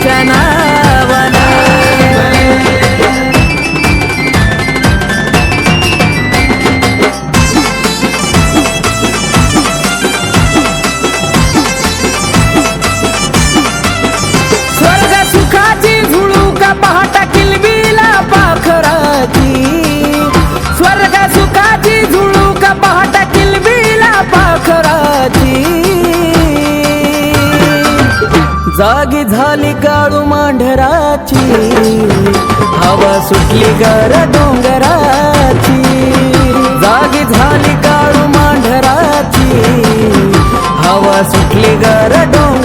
在哪？जागी झाली काळू मांढराची. हवा सुटली गर डोंगराची. जागी झाली काळू मांढराची. हवा सुटली गर डोंगर